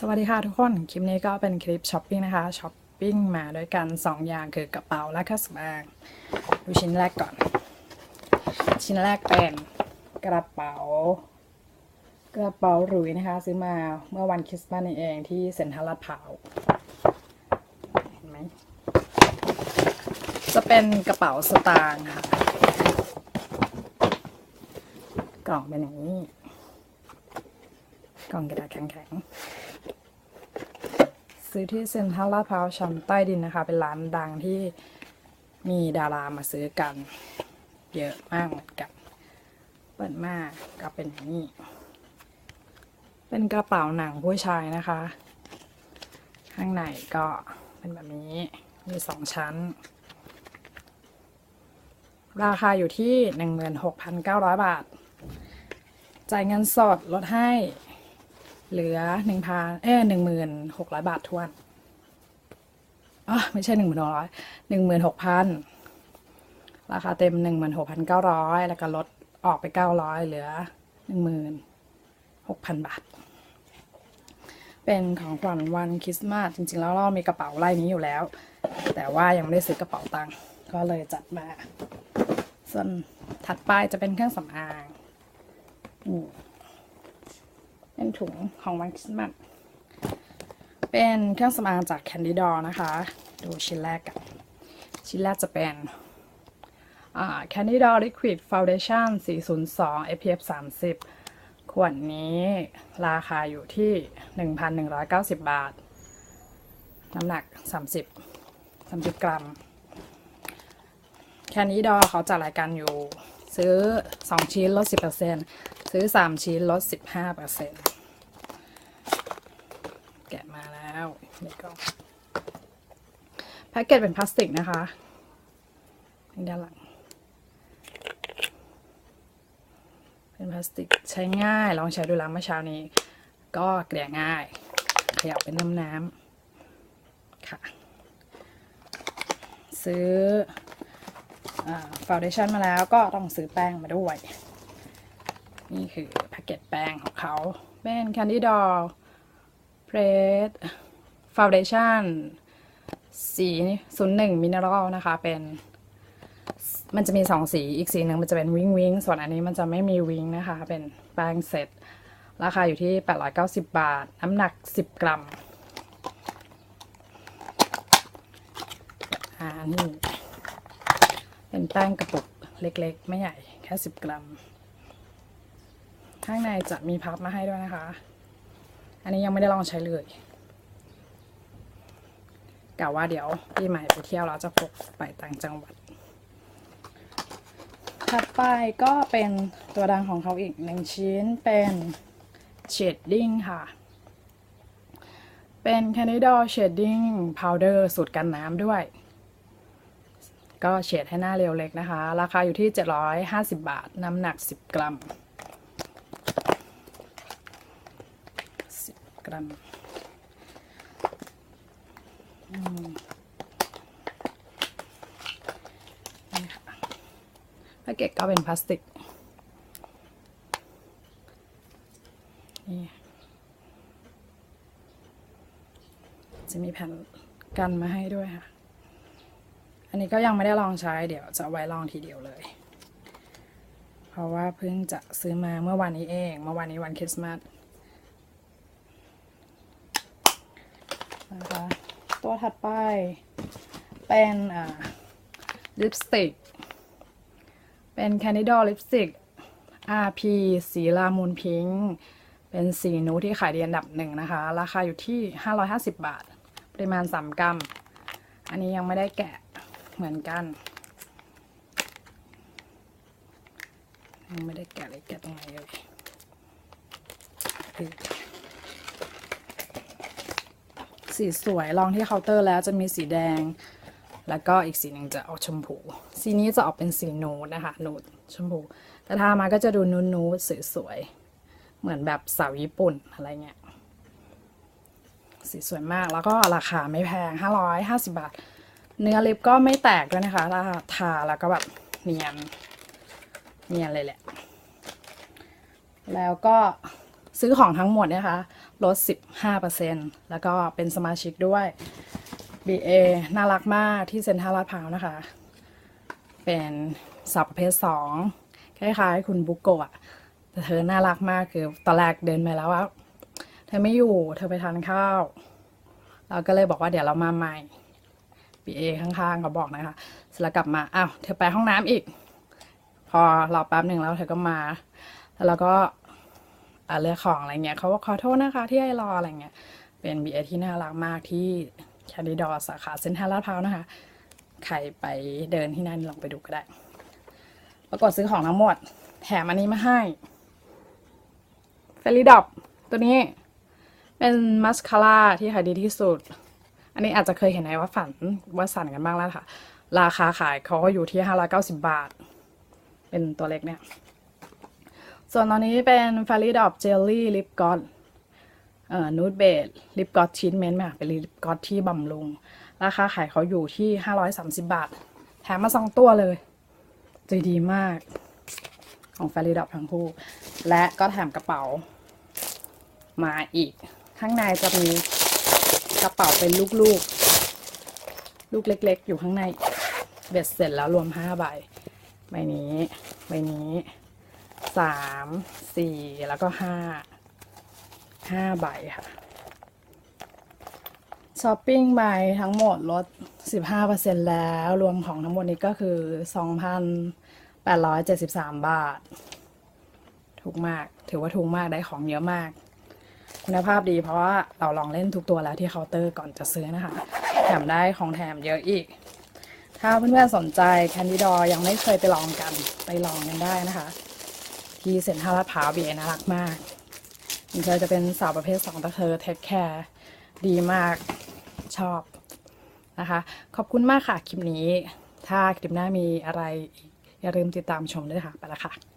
สวัสดีค่ะทุกคน คลิปนี้ก็เป็นคลิปช้อปปิ้งนะคะช้อปปิ้งมาด้วยกัน 2 อย่างคือกระเป๋าและเครื่องสำอางดูชิ้นแรกก่อน ชิ้นแรกเป็นกระเป๋า กระเป๋าหรุยนะคะ ซื้อมาเมื่อวันคริสต์มาสนี่เองที่เซ็นทรัลลาดพร้าวเห็นไหมจะเป็นกระเป๋าสตางค์ค่ะ กล่องเป็นอย่างนี้ กล่องกระดาษแข็งๆ ซื้อที่เซ็นทรัลลาดพร้าวชั้นใต้ดินนะคะ เป็นร้านดังที่มีดารามาซื้อกัน เยอะมากเหมือนกัน เปิดมากก็เป็นอย่างนี้ เป็นกระเป๋าหนังผู้ชายนะคะ ข้างในก็เป็นแบบนี้ มีสองชั้น ราคาอยู่ที่ 16,900 บาท จ่ายเงินสดลดให้ เหลือหนึ่งพันเอ้หนึ่งหมื่นหกร้อยบาททวนอ๋อไม่ใช่หนึ่งหมื่นหกร้อยหนึ่งหมื่นหกพันราคาเต็มหนึ่งหมื่นหกพันเก้าร้อยแล้วก็ลดออกไปเก้าร้อยเหลือหนึ่งหมื่นหกพันบาท เป็นของขวัญวันคริสต์มาสจริง ๆ แล้วเรามีกระเป๋าไล่นี้อยู่แล้ว แต่ว่ายังไม่ได้ซื้อกระเป๋าตังค์ก็เลยจัดมา ส่วนถัดไปจะเป็นเครื่องสำอางอืม เป็นถุงของวันคริสต์มาสเป็นเครื่องสำอางจาก Candy d o นะคะ ดูชิ้นแรกกัน ชิ้นแรกจะเป็นอ่า Candy d o Liquid Foundation 402 SPF 30 ขวดนี้ราคาอยู่ที่ 1,190 บาท น้ำหนัก 30 30 กรัมแค่นี้ดอเขาจัดรายการอยู่ ซื้อ 2 ชิ้นลด 10%ซื้อ 3 ชิ้นลด 15%แกะมาแล้วนี่ก็แพ็กเกจเป็นพลาสติกนะคะนี่ด้านหลัง เป็นพลาสติกใช้ง่าย ลองใช้ดูแล้วเมื่อเช้านี้ ก็เกลี่ยง่าย ขยับเป็นน้ำน้ำค่ะ ซื้อ ฟาวเดชั่นมาแล้วก็ต้องซื้อแป้งมาด้วย นี่คือแพ็กเกจแป้งของเขา เป็น Candy Doll Press Foundation สี01 Mineral นะคะ เป็นมันจะมีสองสี อีกสีหนึ่งมันจะเป็นวิงวิงส่วนอันนี้มันจะไม่มีวิงนะคะ เป็นแป้งเซตราคาอยู่ที่ 890 บาท น้ำหนัก 10 กรัม อ่า นี่ เป็นแป้งกระปุกเล็กๆ ไม่ใหญ่แค่10กรัม ข้างในจะมีพับมาให้ด้วยนะคะ อันนี้ยังไม่ได้ลองใช้เลยกะว่าเดี๋ยวปีใหม่ไปเที่ยวเราจะพกไปต่างจังหวัดถัดไปก็เป็นตัวดังของเขาอีกหนึ่งชิ้นเป็นเชดดิ้งค่ะ เป็น Canada Shading Powder สูตรกันน้ำด้วย ก็เฉดให้หน้าเรียวเล็กนะคะ ราคาอยู่ที่ 750 บาท น้ำหนัก 10 กรัม 10 กรัมแพ็กเกจก็เป็นพลาสติก นี่ จะมีแผ่นกันมาให้ด้วยค่ะ นนี้ก็ยังไม่ได้ลองใช้เดี๋ยวจะไว้ลองทีเดียวเลย เพราะว่าเพิ่งจะซื้อมาเมื่อวันนี้เอง เมื่อวันนี้วันคริสต์มาสนะคะตัวถัดไปเป็นลิปสติก เป็น Candidor ลิปสติก RP สีลามูนพิงค์เป็นสีนูที่ขายดีอันดับหนึ่งนะคะ ราคาอยู่ที่ 550 บาท ปริมาณ 3 กรัม อันนี้ยังไม่ได้แกะ เหมือนกันยังไม่ได้แกะเลยแกะตรงไหนเลยสีสวยลองที่เคาน์เตอร์แล้วจะมีสีแดง แล้วก็อีกสีหนึ่งจะออกชมพู สีนี้จะออกเป็นสีนูดนะคะ นูดชมพู แต่ทามาก็จะดูนูดนูดสวย เหมือนแบบสาวญี่ปุ่นอะไรเงี้ย สีสวยมากแล้วก็ราคาไม่แพง 550 บาท เนื้อลิปก็ไม่แตกด้วยนะคะถ้าทาแล้วก็แบบเนียนเนียนเลยแหละ แล้วก็ซื้อของทั้งหมดนี่ยค่ะลด 15%แล้วก็เป็นสมาชิกด้วย BA น่ารักมากที่เซ็นทรัลลาดพร้าวนะคะ เป็นสาวประเภทสองคล้ายๆ คุณบุกโกะอะแต่เธอน่ารักมากคือตอนแรกเดินไปแล้วว่าเธอไม่อยู่เธอไปทานข้าว เราก็เลยบอกว่าเดี๋ยวเรามาใหม่ BA ข้างๆเขาบอกนะคะเสร็จแล้วกลับมาอ้าวเธอไปห้องน้ำอีก พอรอแป๊บหนึ่งแล้วเธอก็มา แล้วก็อาเลือกของอะไรเงี้ยเขาบอกขอโทษนะคะที่ให้รออะไรเงี้ยเป็น BA ที่น่ารักมากที่แคดิดอสาขาเซ็นทรัลลาดพร้าวนะคะ ใครไปเดินที่นั่นลองไปดูก็ได้ ปรากฏซื้อของทั้งหมด แถมอันนี้มาให้เฟลิดอปตัวนี้เป็นมัสคาร่าที่ขายดีที่สุด อันนี้อาจจะเคยเห็นในว่าฝันว่าสั่นกันบ้างแล้วค่ะ ราคาขายเขาก็อยู่ที่ 590 บาท เป็นตัวเล็กเนี่ย ส่วนตอนนี้เป็นฟาริดอปเจลลี่ลิปก o อ t เอ่อนูดเบดลิปก o อ t ชีทเมนต์ค่ะเป็นลิปก o อ t ที่บำรุง ราคาขายเขาอยู่ที่ 530 บาท แถมมาสองตัวเลยใจดีมาก ของฟาริดอปทั้งคู่ และก็แถมกระเป๋ามาอีก ข้างในจะมี กระเป๋าเป็นลูกๆ ลูกเล็ก ๆ อยู่ข้างใน เบ็ดเสร็จแล้วรวมห้าใบ ใบนี้ ใบนี้สามสี่แล้วก็ห้าห้าใบค่ะช้อปปิ้งใบทั้งหมดลด 15%แล้ว รวมของทั้งหมดนี้ก็คือ 2,873 บาท ถูกมาก ถือว่าถูกมากได้ของเยอะมาก คุณภาพดีเพราะว่าเราลองเล่นทุกตัวแล้วที่เคาน์เตอร์ก่อนจะซื้อนะคะ แถมได้ของแถมเยอะอีก ถ้าเพื่อนๆสนใจแคนดิดอยังไม่เคยไปลองกันไปลองกันได้นะคะ ที่เซ็นทรัลลาดพร้าวบีเอน่ารักมากถึงเธอจะเป็นสาวประเภทสองแต่เธอเทคแคร์ดีมากชอบนะคะ ขอบคุณมากค่ะคลิปนี้ ถ้าคลิปหน้ามีอะไรอีกอย่าลืมติดตามชมด้วยค่ะ ไปละค่ะ